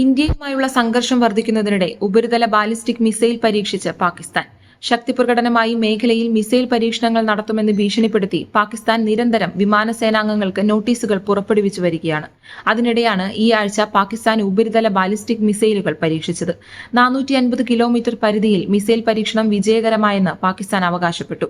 ഇന്ത്യയുമായുള്ള സംഘർഷം വർദ്ധിക്കുന്നതിനിടെ ഉപരിതല ബാലിസ്റ്റിക് മിസൈൽ പരീക്ഷിച്ച് പാകിസ്ഥാൻ. ശക്തി പ്രകടനമായി മേഖലയിൽ മിസൈൽ പരീക്ഷണങ്ങൾ നടത്തുമെന്ന് ഭീഷണിപ്പെടുത്തി പാകിസ്ഥാൻ നിരന്തരം വിമാനസേനാംഗങ്ങൾക്ക് നോട്ടീസുകൾ പുറപ്പെടുവിച്ചു വരികയാണ്. അതിനിടെയാണ് ഈ ആഴ്ച പാകിസ്ഥാൻ ഉപരിതല ബാലിസ്റ്റിക് മിസൈലുകൾ പരീക്ഷിച്ചത്. നാനൂറ്റി കിലോമീറ്റർ പരിധിയിൽ മിസൈൽ പരീക്ഷണം വിജയകരമായെന്ന് പാകിസ്ഥാൻ അവകാശപ്പെട്ടു.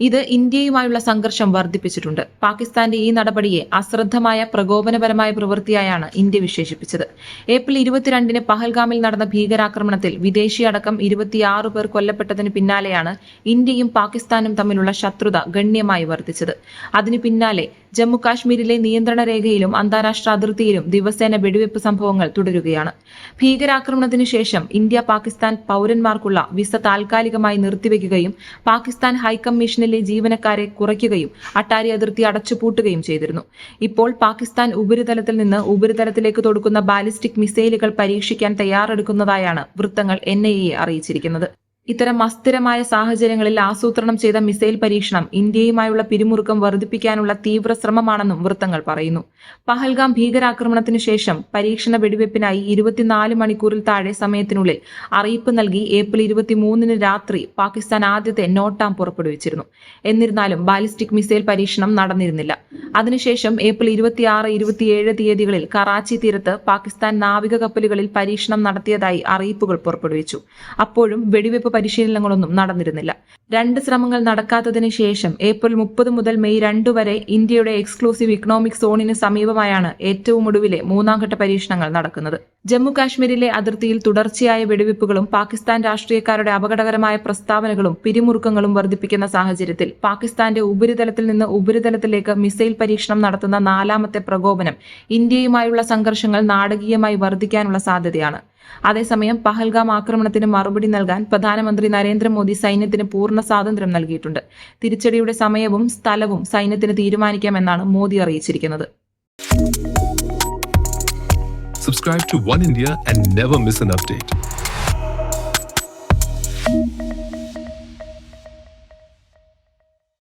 ഇത് ഇന്ത്യയുമായുള്ള സംഘർഷം വർദ്ധിപ്പിച്ചിട്ടുണ്ട്. പാകിസ്ഥാന്റെ ഈ നടപടിയെ അശ്രദ്ധമായ പ്രകോപനപരമായ പ്രവൃത്തിയായാണ് ഇന്ത്യ വിശേഷിപ്പിച്ചത്. ഏപ്രിൽ ഇരുപത്തിരണ്ടിന് പഹൽഗാമിൽ നടന്ന ഭീകരാക്രമണത്തിൽ വിദേശിയടക്കം ഇരുപത്തിയാറ് പേർ കൊല്ലപ്പെട്ടതിന് പിന്നാലെയാണ് ഇന്ത്യയും പാകിസ്ഥാനും തമ്മിലുള്ള ശത്രുത ഗണ്യമായി വർദ്ധിച്ചത്. അതിനു പിന്നാലെ ജമ്മുകാശ്മീരിലെ നിയന്ത്രണ രേഖയിലും അന്താരാഷ്ട്ര അതിർത്തിയിലും ദിവസേന വെടിവെപ്പ് സംഭവങ്ങൾ തുടരുകയാണ്. ഭീകരാക്രമണത്തിനു ശേഷം ഇന്ത്യ പാകിസ്ഥാൻ പൌരന്മാർക്കുള്ള വിസ താൽക്കാലികമായി നിർത്തിവെക്കുകയും പാകിസ്ഥാൻ ഹൈക്കമ്മീഷനിലെ ജീവനക്കാരെ കുറയ്ക്കുകയും അട്ടാരി അതിർത്തി അടച്ചുപൂട്ടുകയും ചെയ്തിരുന്നു. ഇപ്പോൾ പാകിസ്ഥാൻ ഉപരിതലത്തിൽ നിന്ന് ഉപരിതലത്തിലേക്ക് തൊടുക്കുന്ന ബാലിസ്റ്റിക് മിസൈലുകൾ പരീക്ഷിക്കാൻ തയ്യാറെടുക്കുന്നതായാണ് വൃത്തങ്ങൾ എൻ അറിയിച്ചിരിക്കുന്നത്. ഇത്തരം അസ്ഥിരമായ സാഹചര്യങ്ങളിൽ ആസൂത്രണം ചെയ്ത മിസൈൽ പരീക്ഷണം ഇന്ത്യയുമായുള്ള പിരിമുറുക്കം വർദ്ധിപ്പിക്കാനുള്ള തീവ്ര ശ്രമമാണെന്നും വൃത്തങ്ങൾ പറയുന്നു. പഹൽഗാം ഭീകരാക്രമണത്തിനു ശേഷം പരീക്ഷണ വെടിവെപ്പിനായി ഇരുപത്തിനാല് മണിക്കൂറിൽ താഴെ സമയത്തിനുള്ളിൽ അറിയിപ്പ് നൽകി ഏപ്രിൽ ഇരുപത്തിമൂന്നിന് രാത്രി പാകിസ്ഥാൻ ആദ്യത്തെ നോട്ടാം പുറപ്പെടുവിച്ചിരുന്നു. എന്നിരുന്നാലും ബാലിസ്റ്റിക് മിസൈൽ പരീക്ഷണം നടന്നിരുന്നില്ല. അതിനുശേഷം ഏപ്രിൽ ഇരുപത്തിയാറ് ഇരുപത്തിയേഴ് തീയതികളിൽ കറാച്ചി തീരത്ത് പാകിസ്ഥാൻ നാവിക കപ്പലുകളിൽ പരീക്ഷണം നടത്തിയതായി അറിയിപ്പുകൾ പുറപ്പെടുവിച്ചു. അപ്പോഴും വെടിവെപ്പ് പരിശീലനങ്ങളൊന്നും നടന്നിരുന്നില്ല. രണ്ട് ശ്രമങ്ങൾ നടക്കാത്തതിന് ശേഷം ഏപ്രിൽ മുപ്പത് മുതൽ മെയ് രണ്ടു വരെ ഇന്ത്യയുടെ എക്സ്ക്ലൂസീവ് ഇക്കണോമിക് സോണിന് സമീപമായാണ് ഏറ്റവും ഒടുവിലെ മൂന്നാംഘട്ട പരീക്ഷണങ്ങൾ നടക്കുന്നത്. ജമ്മു കാശ്മീരിലെ അതിർത്തിയിൽ തുടർച്ചയായ വെടിവയ്പ്പുകളും പാകിസ്ഥാൻ രാഷ്ട്രീയക്കാരുടെ അപകടകരമായ പ്രസ്താവനകളും പിരിമുറുക്കങ്ങളും വർദ്ധിപ്പിക്കുന്ന സാഹചര്യത്തിൽ പാകിസ്ഥാന്റെ ഉപരിതലത്തിൽ നിന്ന് ഉപരിതലത്തിലേക്ക് മിസൈൽ പരീക്ഷണം നടത്തുന്ന നാലാമത്തെ പ്രകോപനം ഇന്ത്യയുമായുള്ള സംഘർഷങ്ങൾ നാടകീയമായി വർദ്ധിക്കാനുള്ള സാധ്യതയാണ്. അതേസമയം പഹൽഗാം ആക്രമണത്തിന് മറുപടി നൽകാൻ പ്രധാനമന്ത്രി നരേന്ദ്രമോദി സൈന്യത്തിന് പൂർണ സ്വാതന്ത്ര്യം നൽകിയിട്ടുണ്ട് തിരിച്ചടിയുടെ സമയവും സ്ഥലവും സൈന്യത്തിന് തീരുമാനിക്കാമെന്നാണ് മോദി അറിയിച്ചിരിക്കുന്നത് Subscribe to One India and never miss an update.